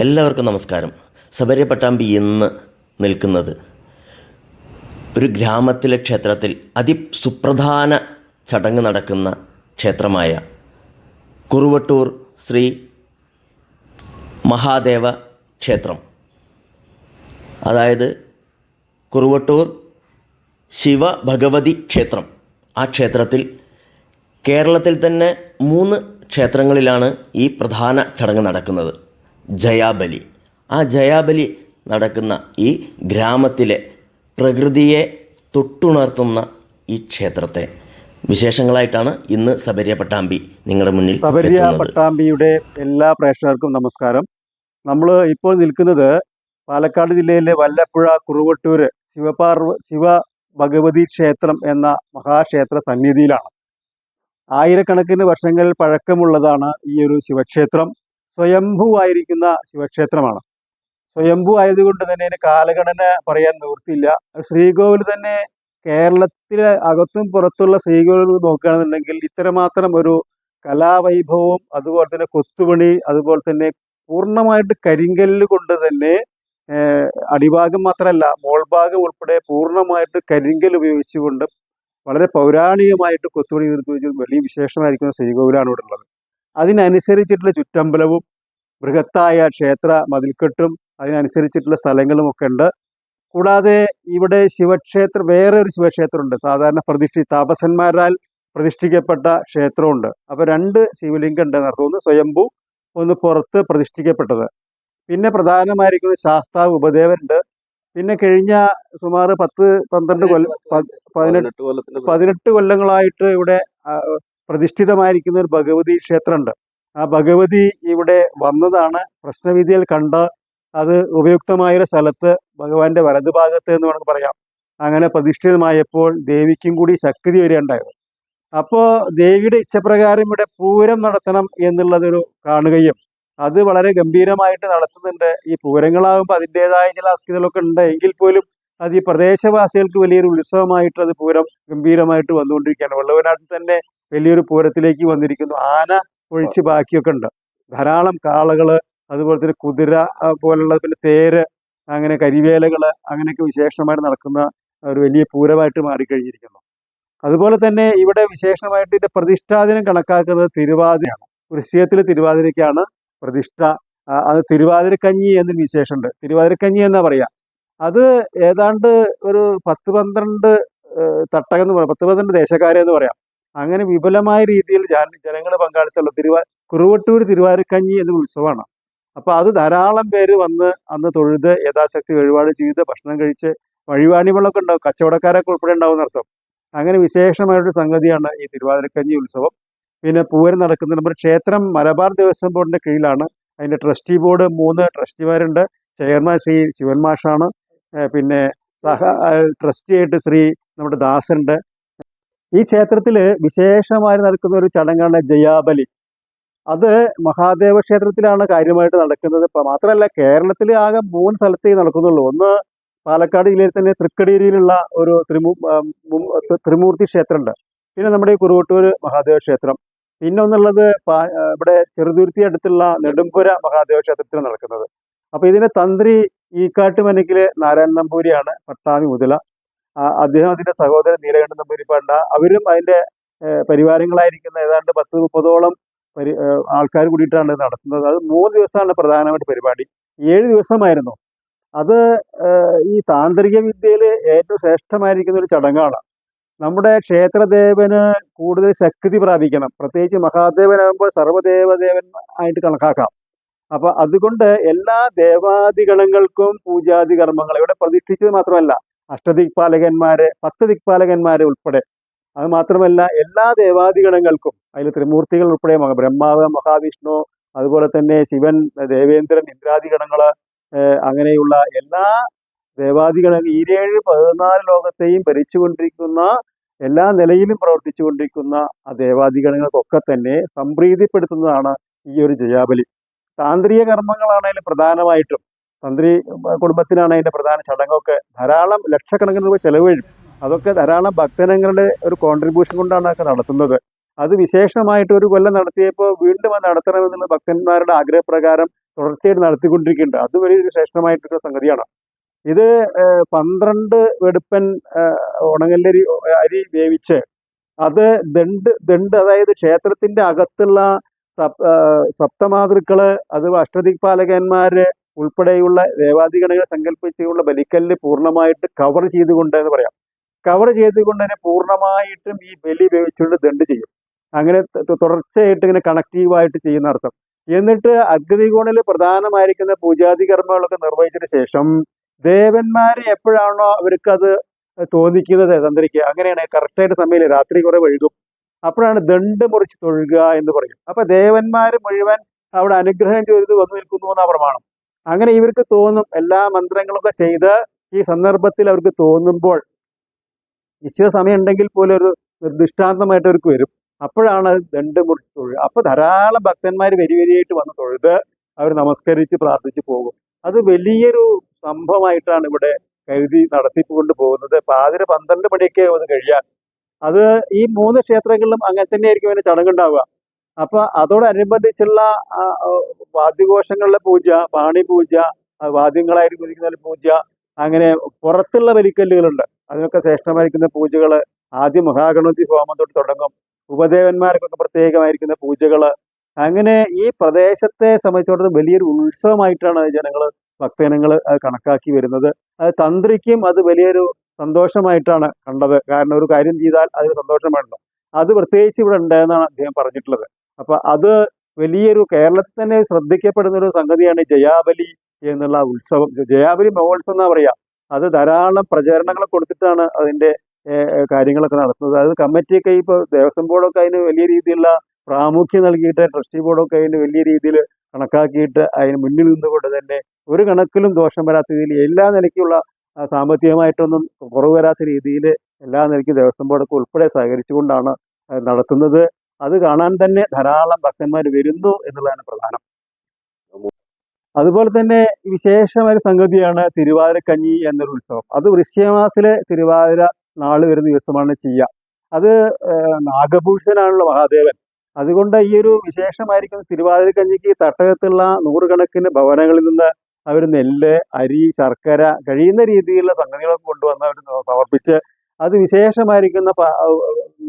എല്ലാവർക്കും നമസ്കാരം. ശബരി പട്ടാമ്പി ഇന്ന് നിൽക്കുന്നത് ഒരു ഗ്രാമത്തിലെ ക്ഷേത്രത്തിൽ അതിസുപ്രധാന ചടങ്ങ് നടക്കുന്ന ക്ഷേത്രമായ കുറുവട്ടൂർ ശ്രീ മഹാദേവ ക്ഷേത്രം. അതായത് കുറുവട്ടൂർ ശിവ ഭഗവതി ക്ഷേത്രം. ആ ക്ഷേത്രത്തിൽ കേരളത്തിൽ തന്നെ മൂന്ന് ക്ഷേത്രങ്ങളിലാണ് ഈ പ്രധാന ചടങ്ങ് നടക്കുന്നത്. ജയാബലി. ആ ജയാബലി നടക്കുന്ന ഈ ഗ്രാമത്തിലെ പ്രകൃതിയെ തൊട്ടുണർത്തുന്ന ഈ ക്ഷേത്രത്തെ. വിശേഷങ്ങളായിട്ടാണ് ഇന്ന് സബരിയ പട്ടാമ്പി നിങ്ങളുടെ മുന്നിൽ സബരിയ പട്ടാമ്പിയുടെ എല്ലാ പ്രേക്ഷകർക്കും നമസ്കാരം. നമ്മൾ ഇപ്പോൾ നിൽക്കുന്നത് പാലക്കാട് ജില്ലയിലെ വല്ലപ്പുഴ കുറുവട്ടൂര് ശിവപാർവ ശിവ ഭഗവതി ക്ഷേത്രം എന്ന മഹാക്ഷേത്ര സന്നിധിയിലാണ്. ആയിരക്കണക്കിന് വർഷങ്ങൾ പഴക്കമുള്ളതാണ് ഈ ഒരു ശിവക്ഷേത്രം. സ്വയംഭൂവായിരിക്കുന്ന ശിവക്ഷേത്രമാണ്. സ്വയംഭൂ ആയതുകൊണ്ട് തന്നെ അതിന് കാലഗണന പറയാൻ നിവൃത്തിയില്ല. ശ്രീകോവിൽ തന്നെ കേരളത്തിലെ അകത്തും പുറത്തുള്ള ശ്രീകോവിൽ നോക്കുകയാണെന്നുണ്ടെങ്കിൽ ഇത്രമാത്രം ഒരു കലാവൈഭവവും അതുപോലെ തന്നെ കൊത്തുപണി അതുപോലെ തന്നെ പൂർണമായിട്ട് കരിങ്കല്ല് കൊണ്ട് തന്നെ അടിഭാഗം മാത്രമല്ല മോൾഭാഗം ഉൾപ്പെടെ പൂർണമായിട്ട് കരിങ്കൽ ഉപയോഗിച്ചുകൊണ്ട് വളരെ പൗരാണികമായിട്ട് കൊത്തുപണി തീർത്ത് വെച്ച് വലിയ വിശേഷമായിരിക്കുന്ന ശ്രീകോവിലാണ് ഇവിടെ ഉള്ളത്. അതിനനുസരിച്ചിട്ടുള്ള ചുറ്റമ്പലവും ബൃഹത്തായ ക്ഷേത്ര മതിൽക്കെട്ടും അതിനനുസരിച്ചിട്ടുള്ള സ്ഥലങ്ങളും ഒക്കെ ഉണ്ട്. കൂടാതെ ഇവിടെ ശിവക്ഷേത്രം വേറെ ഒരു ശിവക്ഷേത്രമുണ്ട്. സാധാരണ പ്രതിഷ്ഠി താപസന്മാരാൽ പ്രതിഷ്ഠിക്കപ്പെട്ട ക്ഷേത്രമുണ്ട്. അപ്പോൾ രണ്ട് ശിവലിംഗം ഉണ്ട് എന്നർത്ഥം ഒന്ന് സ്വയംഭൂ ഒന്ന് പുറത്ത് പ്രതിഷ്ഠിക്കപ്പെട്ടത്. പിന്നെ പ്രധാനമായിരിക്കുന്ന ശാസ്താവ് ഉപദേവനുണ്ട് പിന്നെ കഴിഞ്ഞ സുമാർ പത്ത് പന്ത്രണ്ട് കൊല്ലം പതിനെട്ട് പതിനെട്ട് കൊല്ലങ്ങളായിട്ട് ഇവിടെ പ്രതിഷ്ഠിതമായിരിക്കുന്ന ഒരു ഭഗവതി ക്ഷേത്രമുണ്ട്. ആ ഭഗവതി ഇവിടെ വന്നതാണ് പ്രശ്നവിധിയിൽ കണ്ട അത് ഉപയുക്തമായൊരു സ്ഥലത്ത് ഭഗവാന്റെ വലതുഭാഗത്ത് എന്ന് വേണമെങ്കിൽ പറയാം. അങ്ങനെ പ്രതിഷ്ഠിതമായപ്പോൾ ദേവിക്കും കൂടി ശക്തി വരികയുണ്ടായത്. അപ്പോൾ ദേവിയുടെ ഇച്ഛപ്രകാരം ഇവിടെ പൂരം നടത്തണം എന്നുള്ളതൊരു കാണുകയും അത് വളരെ ഗംഭീരമായിട്ട് നടത്തുന്നുണ്ട്. ഈ പൂരങ്ങളാകുമ്പോൾ അതിന്റെതായ ചില അസ്ഥിതികളൊക്കെ ഉണ്ട്. എങ്കിൽ പോലും അത് ഈ പ്രദേശവാസികൾക്ക് വലിയൊരു ഉത്സവമായിട്ട് അത് പൂരം ഗംഭീരമായിട്ട് വന്നുകൊണ്ടിരിക്കുകയാണ്. വെള്ളവനാട്ടിൽ തന്നെ വലിയൊരു പൂരത്തിലേക്ക് വന്നിരിക്കുന്നു. ആന ഒഴിച്ച് ബാക്കിയൊക്കെ ഉണ്ട്. ധാരാളം കാളകൾ അതുപോലെ തന്നെ കുതിര പോലുള്ള പിന്നെ തേര് അങ്ങനെ കരിവേലകൾ അങ്ങനെയൊക്കെ വിശേഷമായിട്ട് നടക്കുന്ന ഒരു വലിയ പൂരമായിട്ട് മാറിക്കഴിഞ്ഞിരിക്കുന്നു. അതുപോലെ തന്നെ ഇവിടെ വിശേഷമായിട്ട് ഇതിന്റെ പ്രതിഷ്ഠാദിനം കണക്കാക്കുന്നത് തിരുവാതിരയാണ്. വൃശ്ചികത്തിൽ തിരുവാതിരയ്ക്കാണ് പ്രതിഷ്ഠ. അത് തിരുവാതിരക്കഞ്ഞി എന്നൊരു വിശേഷമുണ്ട്. തിരുവാതിരക്കഞ്ഞി എന്നാ പറയാ? അത് ഏതാണ്ട് ഒരു പത്ത് പന്ത്രണ്ട് തട്ടകം എന്ന് പറയാം. പത്ത് പന്ത്രണ്ട് ദേശക്കാരെ എന്ന് പറയാം. അങ്ങനെ വിപുലമായ രീതിയിൽ ജനങ്ങൾ പങ്കാളിത്തമുള്ള തിരുവാ കുറുവട്ടൂർ തിരുവാരക്കഞ്ഞി എന്ന ഉത്സവമാണ്. അപ്പോൾ അത് ധാരാളം പേര് വന്ന് അന്ന് തൊഴുത് യഥാശക്തി വഴിപാട് ചെയ്ത് ഭക്ഷണം കഴിച്ച് വഴിവാണികളൊക്കെ ഉണ്ടാവും. കച്ചവടക്കാരൊക്കെ ഉൾപ്പെടെ ഉണ്ടാവും അർത്ഥം. അങ്ങനെ വിശേഷമായൊരു സംഗതിയാണ് ഈ തിരുവാതിരക്കഞ്ഞി ഉത്സവം. പിന്നെ പൂരം നടക്കുന്നത് നമ്മുടെ ക്ഷേത്രം മലബാർ ദേവസ്വം ബോർഡിന്റെ കീഴിലാണ്. അതിന്റെ ട്രസ്റ്റി ബോർഡ് മൂന്ന് ട്രസ്റ്റിമാരുണ്ട്. ചെയർമാൻ ശ്രീ ശിവൻ മാഷാണ് പിന്നെ സഹ ട്രസ്റ്റി ആയിട്ട് ശ്രീ നമ്മുടെ ദാസനുണ്ട് ഈ ക്ഷേത്രത്തിൽ വിശേഷമായി നടക്കുന്ന ഒരു ചടങ്ങാണ് ജയാബലി. അത് മഹാദേവ ക്ഷേത്രത്തിലാണ് കാര്യമായിട്ട് നടക്കുന്നത്. മാത്രമല്ല കേരളത്തിൽ ആകെ മൂന്ന് സ്ഥലത്തേ നടക്കുന്നുള്ളൂ. ഒന്ന് പാലക്കാട് ജില്ലയിൽ തന്നെ തൃക്കടീരിയിലുള്ള ഒരു ത്രിമൂ ത്രിമൂർത്തി ക്ഷേത്രമുണ്ട് പിന്നെ നമ്മുടെ ഈ കുറുവട്ടൂർ മഹാദേവ ക്ഷേത്രം. പിന്നെ ഒന്നുള്ളത് ഇവിടെ ചെറുതുരുത്തി അടുത്തുള്ള നെടുമ്പുര മഹാദേവ ക്ഷേത്രത്തിൽ നടക്കുന്നത്. അപ്പോൾ ഇതിന്റെ തന്ത്രി ഈക്കാട്ടുമനക്കിലെ നാരായണൻ നമ്പൂരിയാണ് പട്ടാമി മുതല. അദ്ദേഹം അതിന്റെ സഹോദരൻ നീലകണ്ഠൻ നമ്പൂരി പണ്ട. അവരും അതിന്റെ പരിവാരങ്ങളായിരിക്കുന്ന ഏതാണ്ട് പത്ത് മുപ്പതോളം പരി ആൾക്കാർ കൂടിയിട്ടാണ് നടത്തുന്നത്. അത് മൂന്ന് ദിവസമാണ് പ്രധാനമായിട്ട് പരിപാടി. ഏഴ് ദിവസമായിരുന്നു. അത് ഈ താന്ത്രിക വിദ്യയിൽ ഏറ്റവും ശ്രേഷ്ഠമായിരിക്കുന്ന ഒരു ചടങ്ങാണ്. നമ്മുടെ ക്ഷേത്രദേവന് കൂടുതൽ ശക്തി പ്രാപിക്കണം. പ്രത്യേകിച്ച് മഹാദേവനാകുമ്പോൾ സർവദേവദേവൻ ആയിട്ട് കണക്കാക്കാം. അപ്പൊ അതുകൊണ്ട് എല്ലാ ദേവാദിഗണങ്ങൾക്കും പൂജാതി കർമ്മങ്ങൾ ഇവിടെ പ്രതിഷ്ഠിച്ചത് മാത്രമല്ല അഷ്ടദിക്പാലകന്മാരെ പത്ത് ദിക്പാലകന്മാരെ ഉൾപ്പെടെ. അത് മാത്രമല്ല എല്ലാ ദേവാദിഗണങ്ങൾക്കും അതിൽ ത്രിമൂർത്തികൾ ഉൾപ്പെടെ ബ്രഹ്മാവ് മഹാവിഷ്ണു അതുപോലെ തന്നെ ശിവൻ ദേവേന്ദ്രൻ ഇന്ദ്രാദിഗണങ്ങൾ അങ്ങനെയുള്ള എല്ലാ ദേവാദിഗണ ഈരേഴ് പതിനാല് ലോകത്തെയും ഭരിച്ചുകൊണ്ടിരിക്കുന്ന എല്ലാ നിലയിലും പ്രവർത്തിച്ചുകൊണ്ടിരിക്കുന്ന ആ ദേവാദിഗണങ്ങൾക്കൊക്കെ തന്നെ സംപ്രീതിപ്പെടുത്തുന്നതാണ് ഈ ഒരു ജയാബലി. താന്ത്രിക കർമ്മങ്ങളാണ് പ്രധാനമായിട്ടും. തന്ത്രി കുടുംബത്തിനാണ് അതിന്റെ പ്രധാന ചടങ്ങൊക്കെ. ധാരാളം ലക്ഷക്കണക്കിന് രൂപ ചെലവ് വരും അതൊക്കെ ധാരാളം ഭക്തജനങ്ങളുടെ ഒരു കോൺട്രിബ്യൂഷൻ കൊണ്ടാണ് അതൊക്കെ നടത്തുന്നത്. അത് വിശേഷമായിട്ട് ഒരു കൊല്ലം നടത്തിയപ്പോൾ വീണ്ടും അത് നടത്തണമെന്നുള്ള ഭക്തന്മാരുടെ ആഗ്രഹപ്രകാരം തുടർച്ചയായിട്ട് നടത്തിക്കൊണ്ടിരിക്കുന്നുണ്ട്. അത് വലിയൊരു ശ്രേഷ്ഠമായിട്ടുള്ള സംഗതിയാണ്. ഇത് പന്ത്രണ്ട് വെടുപ്പൻ ഉണങ്ങല്ലരി അരി വേവിച്ച് അത് ദണ്ട് ദണ്ട് അതായത് ക്ഷേത്രത്തിന്റെ അകത്തുള്ള സപ്തമാതൃക്കൾ അത് അഷ്ടദിക്പാലകന്മാര് ഉൾപ്പെടെയുള്ള ദേവാദിഗണങ്ങളെ സങ്കല്പിച്ചുള്ള ബലിക്കല്ല് പൂർണമായിട്ട് കവർ ചെയ്തുകൊണ്ട് എന്ന് പറയാം. കവർ ചെയ്തുകൊണ്ട് തന്നെ പൂർണമായിട്ടും ഈ ബലി ഉപയോഗിച്ചുകൊണ്ട് ദണ്ട് ചെയ്യും. അങ്ങനെ തുടർച്ചയായിട്ട് ഇങ്ങനെ കണക്റ്റീവായിട്ട് ചെയ്യുന്ന അർത്ഥം. എന്നിട്ട് അഗ്നികോണിൽ പ്രധാനമായിരിക്കുന്ന പൂജാതി കർമ്മങ്ങളൊക്കെ നിർവഹിച്ചതിന് ശേഷം ദേവന്മാരെ എപ്പോഴാണോ അവർക്ക് അത് തോന്നിക്കുന്നത് തന്ത്രിക്ക് അങ്ങനെയാണ്. കറക്റ്റായിട്ട് സമയം രാത്രി കുറെ വഴുകും അപ്പോഴാണ് ദണ്ട് മുറിച്ച് തൊഴുക എന്ന് പറയും അപ്പൊ ദേവന്മാർ മുഴുവൻ അവിടെ അനുഗ്രഹം ചെയ്ത് വന്നു നിൽക്കുന്നു എന്നാ പ്രമാണം. അങ്ങനെ ഇവർക്ക് തോന്നും എല്ലാ മന്ത്രങ്ങളൊക്കെ ചെയ്ത് ഈ സന്ദർഭത്തിൽ അവർക്ക് തോന്നുമ്പോൾ നിശ്ചിത സമയം ഉണ്ടെങ്കിൽ പോലും ഒരു നിർദ്ദിഷ്ടാന്തമായിട്ട് അവർക്ക് വരും. അപ്പോഴാണ് ദണ്ട് മുറിച്ച് തൊഴുക. അപ്പൊ ധാരാളം ഭക്തന്മാർ വരി വരിയായിട്ട് വന്ന് തൊഴുത് അവർ നമസ്കരിച്ച് പ്രാർത്ഥിച്ച് പോകും. അത് വലിയൊരു സംഭവമായിട്ടാണ് ഇവിടെ കരുതി നടത്തിക്കൊണ്ട് പോകുന്നത് പാതിര പന്ത്രണ്ട് മണിയൊക്കെ വന്ന് കഴിയാൻ. അത് ഈ മൂന്ന് ക്ഷേത്രങ്ങളിലും അങ്ങനെ തന്നെയായിരിക്കും അതിന് ചടങ്ങുണ്ടാവുക. അപ്പൊ അതോടനുബന്ധിച്ചുള്ള വാദ്യഘോഷങ്ങളുടെ പൂജ പാണി പൂജ വാദ്യങ്ങളായിട്ട് കുതിക്കുന്ന പൂജ അങ്ങനെ പുറത്തുള്ള ബലിക്കല്ലുകളുണ്ട്. അതിനൊക്കെ ശ്രേഷ്ഠമായിരിക്കുന്ന പൂജകൾ ആദ്യം മഹാഗണപതി ഹോമം തൊട്ട് തുടങ്ങും. ഉപദേവന്മാർക്കൊക്കെ പ്രത്യേകമായിരിക്കുന്ന പൂജകൾ അങ്ങനെ ഈ പ്രദേശത്തെ സംബന്ധിച്ചിടത്തോളം വലിയൊരു ഉത്സവമായിട്ടാണ് ജനങ്ങൾ ഭക്തജനങ്ങൾ കണക്കാക്കി വരുന്നത്. അത് തന്ത്രിക്കും അത് വലിയൊരു സന്തോഷമായിട്ടാണ് കണ്ടത്. കാരണം ഒരു കാര്യം ചെയ്താൽ അതിന് സന്തോഷമാണല്ലോ. അത് പ്രത്യേകിച്ച് ഇവിടെ ഉണ്ടായെന്നാണ് അദ്ദേഹം പറഞ്ഞിട്ടുള്ളത്. അപ്പൊ അത് വലിയൊരു കേരളത്തിൽ തന്നെ ശ്രദ്ധിക്കപ്പെടുന്ന ഒരു സംഗതിയാണ് ജയാബലി എന്നുള്ള ഉത്സവം. ജയാബലി മഹോത്സവം എന്നാ പറയാ? അത് ധാരാളം പ്രചരണങ്ങൾ കൊടുത്തിട്ടാണ് അതിന്റെ കാര്യങ്ങളൊക്കെ നടത്തുന്നത്. അതായത് കമ്മിറ്റിയൊക്കെ ഇപ്പോൾ ദേവസ്വം ബോർഡൊക്കെ അതിന് വലിയ രീതിയിലുള്ള പ്രാമുഖ്യം നൽകിയിട്ട് ട്രസ്റ്റി ബോർഡൊക്കെ അതിന് വലിയ രീതിയിൽ കണക്കാക്കിയിട്ട് അതിന് മുന്നിൽ നിന്നുകൊണ്ട് തന്നെ ഒരു കണക്കിലും ദോഷം വരാത്ത രീതിയിൽ എല്ലാ നിലയ്ക്കുള്ള സാമ്പത്തികമായിട്ടൊന്നും കുറവ് വരാത്ത രീതിയിൽ എല്ലാ നിലയ്ക്കും ദേവസ്വം ബോർഡൊക്കെ ഉൾപ്പെടെ സഹകരിച്ചുകൊണ്ടാണ് നടത്തുന്നത്. അത് കാണാൻ തന്നെ ധാരാളം ഭക്തന്മാർ വരുന്നു എന്നുള്ളതാണ് പ്രധാനം. അതുപോലെ തന്നെ വിശേഷമായ സംഗതിയാണ് തിരുവാതിരക്കഞ്ഞി എന്നൊരു ഉത്സവം. അത് വൃശ്യമാസത്തിലെ തിരുവാതിര നാൾ വരുന്ന ദിവസമാണ് ചെയ്യുക അത് നാഗഭൂഷനാണുള്ള മഹാദേവൻ. അതുകൊണ്ട് ഈ ഒരു വിശേഷമായിരിക്കുന്ന തിരുവാതിരക്കഞ്ഞിക്ക് തട്ടകത്തുള്ള നൂറുകണക്കിന് ഭവനങ്ങളിൽ നിന്ന് അവർ നെല്ല് അരി ശർക്കര കഴിയുന്ന രീതിയിലുള്ള സംഗതികളൊക്കെ കൊണ്ടുവന്ന് അവർ സമർപ്പിച്ച് അത് വിശേഷമായിരിക്കുന്ന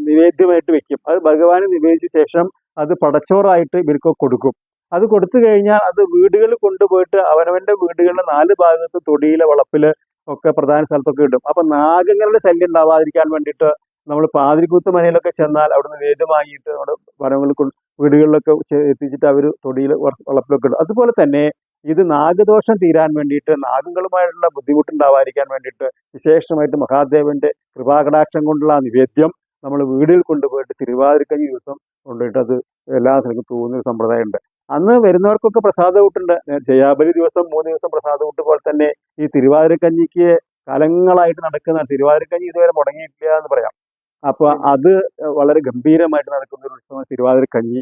നിവേദ്യമായിട്ട് വെക്കും. അത് ഭഗവാന് നിവേദിച്ച ശേഷം അത് പടച്ചോറായിട്ട് ഇവർക്ക് കൊടുക്കും. അത് കൊടുത്തു കഴിഞ്ഞാൽ അത് വീടുകളിൽ കൊണ്ടുപോയിട്ട് അവനവന്റെ വീടുകളുടെ നാല് ഭാഗത്ത് തൊടിയിലെ വളപ്പിൽ ഒക്കെ പ്രധാന സ്ഥലത്തൊക്കെ ഇടും. അപ്പൊ നാഗങ്ങളുടെ ശല്യം ഉണ്ടാവാതിരിക്കാൻ വേണ്ടിയിട്ട് നമ്മൾ പാതിരിക്കൂത്ത് മനയിലൊക്കെ ചെന്നാൽ അവിടുന്ന് വേദം വാങ്ങിയിട്ട് നമ്മുടെ വനങ്ങളിൽ വീടുകളിലൊക്കെ എത്തിച്ചിട്ട് അവർ തൊടിയിൽ വളപ്പിലൊക്കെ ഇടും. അതുപോലെ തന്നെ ഇത് നാഗദോഷം തീരാൻ വേണ്ടിയിട്ട് നാഗങ്ങളുമായിട്ടുള്ള ബുദ്ധിമുട്ടുണ്ടാവാതിരിക്കാൻ വേണ്ടിയിട്ട് വിശേഷമായിട്ട് മഹാദേവന്റെ കൃപാകടാക്ഷം കൊണ്ടുള്ള നിവേദ്യം നമ്മൾ വീടിൽ കൊണ്ടുപോയിട്ട് തിരുവാതിരക്കഞ്ഞി ദിവസം കൊണ്ടുപോയിട്ട് അത് എല്ലാ സ്ഥലത്തും തോന്നുന്ന ഒരു സമ്പ്രദായമുണ്ട്. അന്ന് വരുന്നവർക്കൊക്കെ പ്രസാദ കൂട്ടുണ്ട്. ജയാബലി ദിവസം മൂന്ന് ദിവസം പ്രസാദ കൂട്ട് പോലെ തന്നെ ഈ തിരുവാതിരക്കഞ്ഞിക്ക് കാലങ്ങളായിട്ട് നടക്കുന്ന തിരുവാതിരക്കഞ്ഞി ഇതുവരെ മുടങ്ങിയിട്ടില്ല എന്ന് പറയാം. അപ്പൊ അത് വളരെ ഗംഭീരമായിട്ട് നടക്കുന്ന ഒരു ഉത്സവം തിരുവാതിരക്കഞ്ഞി.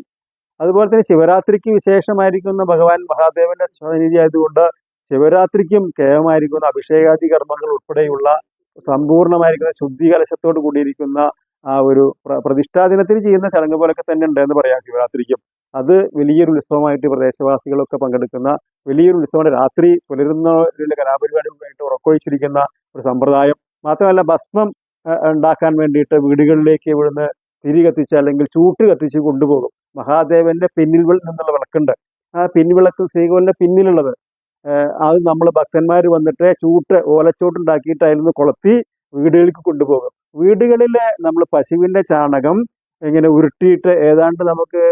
അതുപോലെ തന്നെ ശിവരാത്രിക്ക് വിശേഷമായിരിക്കുന്ന ഭഗവാൻ മഹാദേവന്റെ സ്വനിധി ആയതുകൊണ്ട് ശിവരാത്രിക്കും കേവമായിരിക്കുന്ന അഭിഷേകാദി കർമ്മങ്ങൾ ഉൾപ്പെടെയുള്ള സമ്പൂർണമായിരിക്കുന്ന ശുദ്ധി കലശത്തോട് കൂടിയിരിക്കുന്ന ആ ഒരു പ്രതിഷ്ഠാദിനത്തിന് ചെയ്യുന്ന ചടങ്ങ് പോലൊക്കെ തന്നെ ഉണ്ട് എന്ന് പറയാം ശിവരാത്രിക്കും. അത് വലിയൊരു ഉത്സവമായിട്ട് പ്രദേശവാസികളൊക്കെ പങ്കെടുക്കുന്ന വലിയൊരു ഉത്സവമാണ്. രാത്രി പുലരുന്ന കലാപരിപാടികളുമായിട്ട് ഉറക്കൊഴിച്ചിരിക്കുന്ന ഒരു സമ്പ്രദായം. മാത്രമല്ല ഭസ്മം ഉണ്ടാക്കാൻ വേണ്ടിയിട്ട് വീടുകളിലേക്ക് ഇവിടുന്ന് തിരി കത്തിച്ച് അല്ലെങ്കിൽ ചൂട്ട് കത്തിച്ച് കൊണ്ടുപോകും. മഹാദേവന്റെ പിന്നിൽ നിന്നുള്ള വിളക്കുണ്ട്. ആ പിൻവിളക്ക് ശ്രീകോലിന്റെ പിന്നിലുള്ളത്. അത് നമ്മൾ ഭക്തന്മാർ വന്നിട്ട് ചൂട്ട് ഓലച്ചൂട്ടുണ്ടാക്കിയിട്ട് അതിൽ നിന്ന് കൊളുത്തി വീടുകളിലേക്ക് കൊണ്ടുപോകും വീടുകളിലെ നമ്മൾ പശുവിന്റെ ചാണകം ഇങ്ങനെ ഉരുട്ടിയിട്ട് ഏതാണ്ട് നമുക്ക്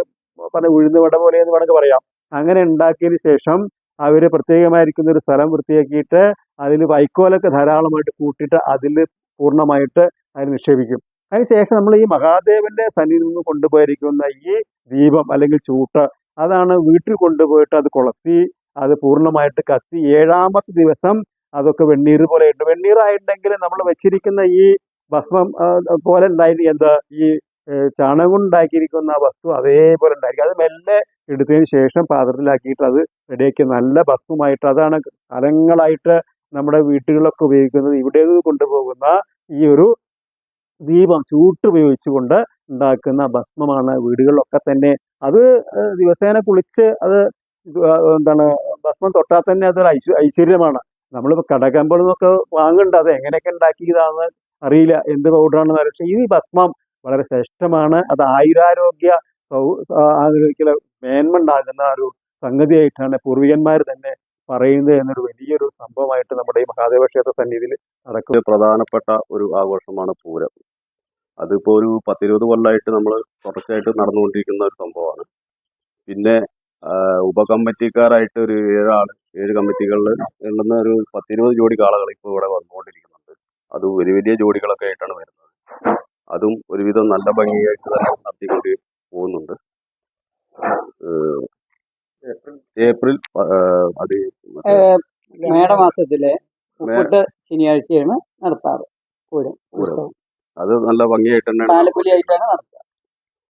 പറഞ്ഞ ഉഴുന്നുവട പോലെ എന്ന് വേണമെങ്കിൽ പറയാം. അങ്ങനെ ഉണ്ടാക്കിയതിന് ശേഷം അവർ പ്രത്യേകമായിരിക്കുന്ന ഒരു സ്ഥലം വൃത്തിയാക്കിയിട്ട് അതിൽ വൈക്കോലൊക്കെ ധാരാളമായിട്ട് കൂട്ടിയിട്ട് അതിൽ പൂർണമായിട്ട് അതിൽ നിക്ഷേപിക്കും. അതിനുശേഷം നമ്മൾ ഈ മഹാദേവന്റെ സന്നിധിയിൽ നിന്ന് കൊണ്ടുപോയിരിക്കുന്ന ഈ ദീപം അല്ലെങ്കിൽ ചൂട്ട് അതാണ് വീട്ടിൽ കൊണ്ടുപോയിട്ട് അത് കൊളത്തി അത് പൂർണമായിട്ട് കത്തി. ഏഴാമത്തെ ദിവസം അതൊക്കെ വെണ്ണീർ പോലെ ഉണ്ട് വെണ്ണീറായിട്ടുണ്ടെങ്കിൽ നമ്മൾ വെച്ചിരിക്കുന്ന ഈ ഭസ്മം പോലെ ഉണ്ടായി എന്താ? ഈ ചാണകം ഉണ്ടാക്കിയിരിക്കുന്ന വസ്തു അതേപോലെ ഉണ്ടായിരിക്കും. അത് മെല്ലെ എടുത്തതിന് ശേഷം പാത്രത്തിലാക്കിയിട്ട് അത് റെഡിയാക്കി നല്ല ഭസ്മമായിട്ട് അതാണ് കാലങ്ങളായിട്ട് നമ്മുടെ വീട്ടുകളിലൊക്കെ ഉപയോഗിക്കുന്നത്. ഇവിടെ കൊണ്ടുപോകുന്ന ഈ ഒരു ദീപം ചൂട്ടുപയോഗിച്ചുകൊണ്ട് ഉണ്ടാക്കുന്ന ഭസ്മമാണ് വീടുകളിലൊക്കെ തന്നെ. അത് ദിവസേന കുളിച്ച് അത് എന്താണ് ഭസ്മം തൊട്ടാൽ തന്നെ അതൊരു ഐശ്വ ഐശ്വര്യമാണ്. നമ്മളിപ്പോൾ കടകമ്പോൾ നിന്നൊക്കെ വാങ്ങണ്ട അത് എങ്ങനെയൊക്കെ ഉണ്ടാക്കിയതാണെന്ന് അറിയില്ല എന്ത് പൗഡറാണെന്ന് അറിയില്ല. പക്ഷേ ഈ ഭസ്മം വളരെ ശ്രേഷ്ഠമാണ്. അത് ആയുരാരോഗ്യ സൗ ആരോഗ്യ മേന്മ ഒരു സംഗതിയായിട്ടാണ് പൂർവികന്മാർ തന്നെ പറയുന്നത് എന്നൊരു വലിയൊരു സംഭവമായിട്ട് നമ്മുടെ ഈ മഹാദേവ ക്ഷേത്ര സന്നിധിയിൽ നടക്കുന്ന. പ്രധാനപ്പെട്ട ഒരു ആഘോഷമാണ് പൂരം. അതിപ്പോ ഒരു പത്തിരുപത് കൊല്ലമായിട്ട് നമ്മൾ തുടർച്ചയായിട്ട് നടന്നുകൊണ്ടിരിക്കുന്ന ഒരു സംഭവമാണ്. പിന്നെ ഉപകമ്മിറ്റിക്കാരായിട്ട് ഒരു ഏഴാൾ ഏഴ് കമ്മിറ്റികളിൽ ഉള്ളുന്ന ഒരു പത്തിരുപത് ജോഡി കാളകൾ ഇപ്പോൾ ഇവിടെ വന്നുകൊണ്ടിരിക്കുന്നുണ്ട്. അത് വലിയ വലിയ ജോഡികളൊക്കെ ആയിട്ടാണ് വരുന്നത്. അതും ഒരുവിധം നല്ല ഭംഗിയായിട്ട് തന്നെ നടത്തിക്കൊണ്ട് പോകുന്നുണ്ട്. ഏപ്രിൽ അത് മേടമാസത്തിലെ ശനിയാഴ്ചയാണ് നടത്താറ്. പൂരം അത് നല്ല ഭംഗിയായിട്ട് തന്നെയാണ്.